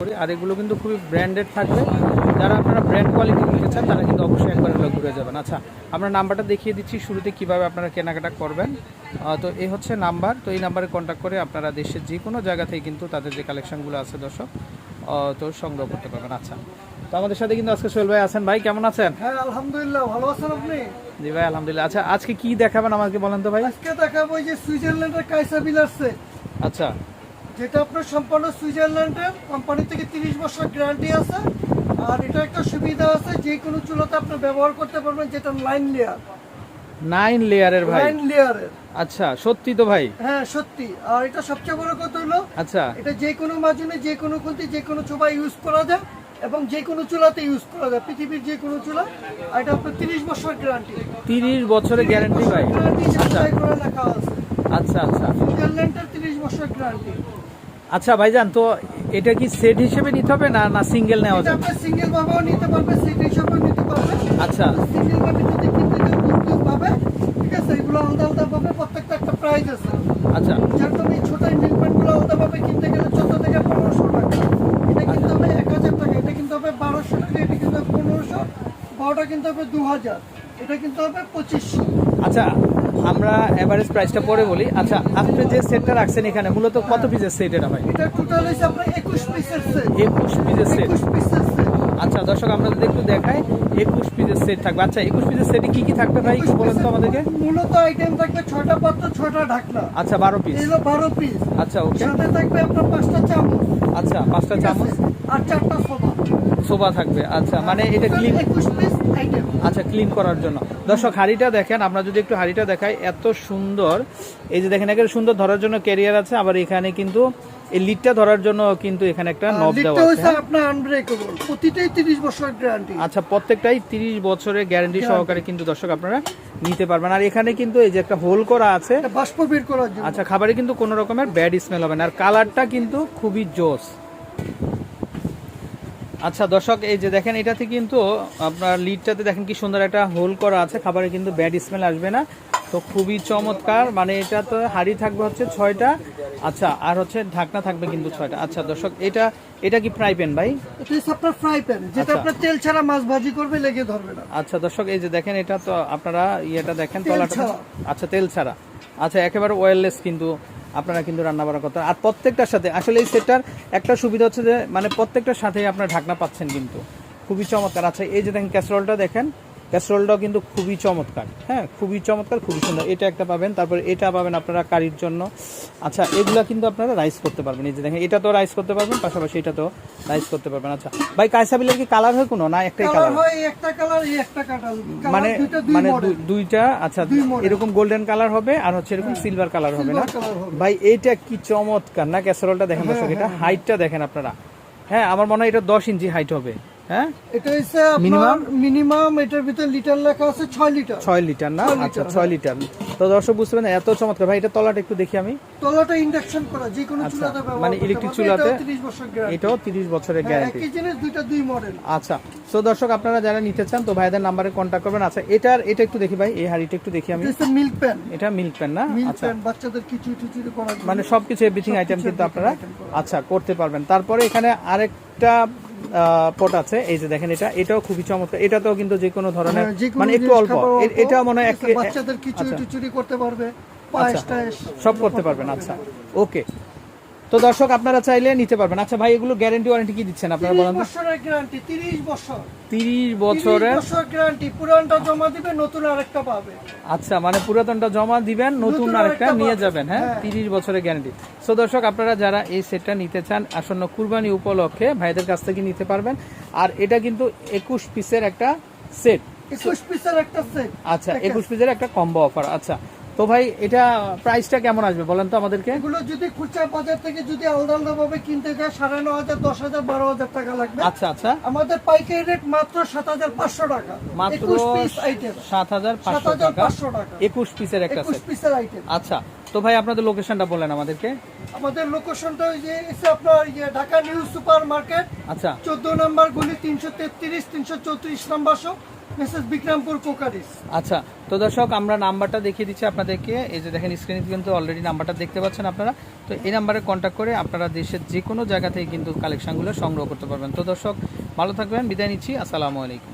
করি আর এগুলো কিন্তু খুবই ব্র্যান্ডেড থাকবে। যারা আপনারা ব্র্যান্ড কোয়ালিটি নিতে চান তারা কিন্তু অবশ্যই একবার এগুলো ঘুরে যাবেন। আচ্ছা আমরা নাম্বারটা দেখিয়ে দিচ্ছি শুরুতে কীভাবে আপনারা কেনাকাটা করবেন। তো এই হচ্ছে নাম্বার। তো এই নাম্বারে কন্ট্যাক্ট করে আপনারা দেশের যে কোনো জায়গা থেকে কিন্তু তাদের যে কালেকশনগুলো আছে দর্শক তো সংগ্রহ করতে পারবেন। আচ্ছা তো আমাদের সাথে কিন্তু আজকে সোহেল ভাই আছেন। ভাই কেমন আছেন? হ্যাঁ আলহামদুলিল্লাহ ভালো আছেন আপনি? জি ভাই আলহামদুলিল্লাহ। আচ্ছা আজকে কি দেখাবেন আমাকে বলেন তো ভাই। আজকে দেখাবো এই যে সুইজারল্যান্ডের কাইসা বিলার সেট আচ্ছা যেটা আপনার সম্পূর্ণ সুইজারল্যান্ডের কোম্পানি থেকে তিরিশ বছর গ্যারান্টি আছে। আর এটা একটা সুবিধা আছে যে কোনো চুলাতে আপনি ব্যবহার করতে পারবেন যেটা লাইন লেয়ার নাইন লেয়ারের ভাই? লাইন লেয়ারের আচ্ছা সত্যি তো ভাই? হ্যাঁ সত্যি। আর এটা সবচেয়ে বড় কথা হলো আচ্ছা। এটা যে কোনো মাজুনে যে কোনো খুলতে যে কোনো চোবাই ইউজ করা যায় এবং যে কোনো চুলাতে ইউজ করা যায় পৃথিবীর যে কোনো চুলা। আর এটা আপনার তিরিশ বছর গ্যারান্টি তিরিশ বছরের গ্যারান্টি ভাই? গ্যারান্টি আচ্ছা। লেখা আছে। আচ্ছা আচ্ছা। সুইজারল্যান্ডের তিরিশ বছর গ্যারান্টি আচ্ছা ভাইজান তো এটা কি সেট হিসেবে নিতে হবে না না সিঙ্গেল নেওয়া যাবে? আপনি সিঙ্গেল ভাবেও নিতে পারবে সেট হিসাবেও নিতে পারবে আচ্ছা। সিঙ্গেল ভাবে যদি কিনতে চান বুঝতে পাবে। ঠিক আছে এগুলো আলাদা আলাদা ভাবে প্রত্যেকটা একটা প্রাইস আছে। আচ্ছা। যেরকম এই ছোট মিল্কম্যানগুলো আলাদা ভাবে কিনতে গেলে চোদ্দ থেকে পনেরোশো টাকা। এটা কিনতে হবে এক হাজার টাকা এটা কিনতে হবে বারোশো টাকা এটা কিনতে হবে পনেরোশো বড়টা কিনতে হবে দু হাজার এটা কিনতে হবে পঁচিশশো। আচ্ছা আমরা এভারেজ প্রাইসটা পরে বলি। আচ্ছা আপনি যে সেটটা রাখছেন এখানে মূলত কত পিসের সেট এটা ভাই? এটা টোটাল হচ্ছে আপনার একুশ পিসের সেট একুশ পিসের সেট একুশ পিসের সেট আচ্ছা দর্শক আমরা যদি একটু দেখাই একুশ পিসের সেট থাকবে। আচ্ছা একুশ পিসের সেটে কি কি থাকবে ভাই? একটু বলেন তো আমাদেরকে। মূলত আইটেম থাকবে ছয়টা পাত্র ছয়টা ঢাকনা। আচ্ছা বারো পিস এগুলো বারো পিস আচ্ছা ওকে সাথে থাকবে আপনার পাঁচটা চামচ। আচ্ছা পাঁচটা চামচ। আর চারটা সোফা। সোফা থাকবে আচ্ছা মানে এটা ক্লিন একুশ পিস আইটেম আচ্ছা ক্লিন করার জন্য। দর্শক হাড়িটা দেখেন আমরা যদি একটু হাড়িটা দেখাই এত সুন্দর। এই যে দেখেন এখানে সুন্দর ধরার জন্য ক্যারিয়ার আছে আবার এখানে কিন্তু এই লিডটা ধরার জন্য কিন্তু এখানে একটা নব দেওয়া আছে? আপনার আনব্রেকেবল প্রতিটাই তিরিশ বছর গ্যারান্টি আচ্ছা প্রত্যেকটাই তিরিশ বছরের গ্যারান্টি সহকারে কিন্তু দর্শক আপনারা নিতে পারবেন। আর এখানে কিন্তু এই যে একটা হোল করা আছে এটা বাষ্প বের করার জন্য। আচ্ছা খাবারে কিন্তু কোনো রকমের ব্যাড স্মেল হবে না। আর কালারটা কিন্তু খুবই জোস। আচ্ছা দর্শক এই যে দেখেন এটাতে কিন্তু আপনার লিডটাতে দেখেন কি সুন্দর একটা হোল করা আছে। খাবারে কিন্তু ব্যাড স্মেল আসবে না। তো খুবই চমৎকার। মানে এটা তো হাড়ি থাকবে হচ্ছে ছয়টা। আচ্ছা আর হচ্ছে ঢাকনা থাকবে কিন্তু ছয়টা। আচ্ছা দর্শক এটা এটা কি ফ্রাই প্যান ভাই? আপনার ফ্রাই প্যান। যেটা আচ্ছা। আপনার তেল ছাড়া মাছ ভাজি করবে লেগে ধরবে না। আচ্ছা দর্শক এই যে দেখেন এটা তো আপনারা ইয়েটা দেখেন তলাটা আচ্ছা তেল ছাড়া। আচ্ছা একেবারে ওয়েললেস কিন্তু আপনারা কিন্তু রান্না বান্না করতে আর প্রত্যেকটার সাথে, আসলে এই সেটটার একটা সুবিধা হচ্ছে যে মানে প্রত্যেকটার সাথেই আপনার ঢাকনা পাচ্ছেন কিন্তু। খুবই চমৎকার। আছে এই যে দেখেন ক্যাসরোলটা দেখেন। ক্যাসরোলটাও কিন্তু খুবই চমৎকার। হ্যাঁ খুবই চমৎকার খুবই সুন্দর। এটা একটা পাবেন তারপরে এটা পাবেন আপনারা কারির জন্য। আচ্ছা এগুলা কিন্তু আপনারা রাইস করতে পারবেন। এই যে দেখেন এটা তো রাইস করতে পারবেন পাশাপাশি এটা তো রাইস করতে পারবেন। আচ্ছা ভাই কাইসাবিলের কি কালার হয় কোনো না একটাই কালার হয় একটা কালার এই একটা মানে মানে দুইটা আচ্ছা এরকম গোল্ডেন কালার হবে আর হচ্ছে এরকম সিলভার কালার হবে না। ভাই এইটা কি চমৎকার না? ক্যাসারোলটা দেখেন দর্শক এটা হাইটটা দেখেন আপনারা। হ্যাঁ আমার মনে হয় এটা দশ ইঞ্চি হাইট হবে। হ্যাঁ? এটা হচ্ছে Minimum? মিনিমাম এটার ভিতরে লিটার লেখা আছে লিটার। লিটার না? আচ্ছা ছয় লিটার। তো দর্শক এত চমৎকার। ভাই এটা তলাটা একটু দেখি আমি। তলাটা ইন্ডাকশন করা যে কোনো আচ্ছা, চুলাতে মানে। চুলাতে? এটাও 30 বছর গ্যারান্টি এটাও তিরিশ বছরের গ্যারান্টি একই জিনিস দুইটা দুই মডেল আচ্ছা তো দর্শক আপনারা যারা নিতে চান তো ভাইদের নাম্বারে কন্ট্যাক্ট করবেন। আচ্ছা এটার এটা একটু দেখি ভাই এই হাড়িটা একটু দেখি আমি। এটা মিল্ক প্যান এটা মিল্ক প্যান না? আচ্ছা। বাচ্চাদের মানে সবকিছু এভরিথিং আইটেম কিন্তু আপনারা আচ্ছা করতে পারবেন। তারপরে এখানে আরেকটা পট আছে। এই যে দেখেন এটা এটাও খুবই চমৎকার। এটাতেও কিন্তু যে কোনো ধরনের হ্যাঁ, মানে একটু অল্প। এটা মনে হয় বাচ্চাদের খিচুড়ি আচ্ছা, টিচুড়ি করতে পারবে আচ্ছা, সব করতে পারবেন আচ্ছা। ওকে। তো দর্শক আপনারা চাইলে নিতে পারবেন। আচ্ছা ভাই এগুলো গ্যারান্টি ওয়ারেন্টি কি দিচ্ছেন আপনারা বলেন তো? বছরের গ্যারান্টি 30 বছর। তিরিশ 30 বছরের বছর গ্যারান্টি পুরানটা জমা দিবে নতুন আরেকটা পাবে। আচ্ছা মানে পুরাতনটা জমা দিবেন নতুন আরেকটা নিয়ে যাবেন হ্যাঁ? হ্যাঁ। তিরিশ বছরের গ্যারান্টি সো দর্শক আপনারা যারা এই সেটটা নিতে চান আসন্ন কুরবানি উপলক্ষে ভাইদের কাছ থেকে নিতে পারবেন। আর এটা কিন্তু একুশ পিসের একটা সেট। 21 পিসের একটা সেট। আচ্ছা একুশ পিসের একটা কম্বো অফার আচ্ছা। তো ভাই এটা প্রাইসটা কেমন আসবে বলেন তো আমাদেরকে? এগুলো যদি খুচরা বাজার থেকে যদি আলাদা আলাদা ভাবে কিনতে যায় সাড়ে ন হাজার দশ হাজার বারো হাজার টাকা লাগবে। আচ্ছা আচ্ছা। আমাদের পাইকারি রেট মাত্র সাত হাজার পাঁচশো টাকা। মাত্র একুশ সাত হাজার পাঁচশো টাকা। একুশ পিসের একটা একুশ পিসের আইটেম আচ্ছা। তো ভাই আপনাদের লোকেশনটা বলেন আমাদেরকে। আমাদের লোকেশনটা ওই যে এসে আপনার ইয়ে ঢাকা নিউ সুপার মার্কেট আচ্ছা। চোদ্দ নম্বর গুলি তিনশো তেত্রিশ তিনশো চৌত্রিশ নম্বর শপ মেসেজ বিক্রামপুর কোকারিস। আচ্ছা তো দর্শক আমরা নাম্বারটা দেখিয়ে দিচ্ছি আপনাদেরকে। এই যে দেখেন স্ক্রিনে কিন্তু অলরেডি নাম্বারটা দেখতে পাচ্ছেন আপনারা। তো এই নাম্বারে কন্ট্যাক্ট করে আপনারা দেশের যে কোনো জায়গা থেকে কিন্তু কালেকশনগুলো সংগ্রহ করতে পারবেন। তো দর্শক ভালো থাকবেন বিদায় নিচ্ছি। আসসালামু আলাইকুম।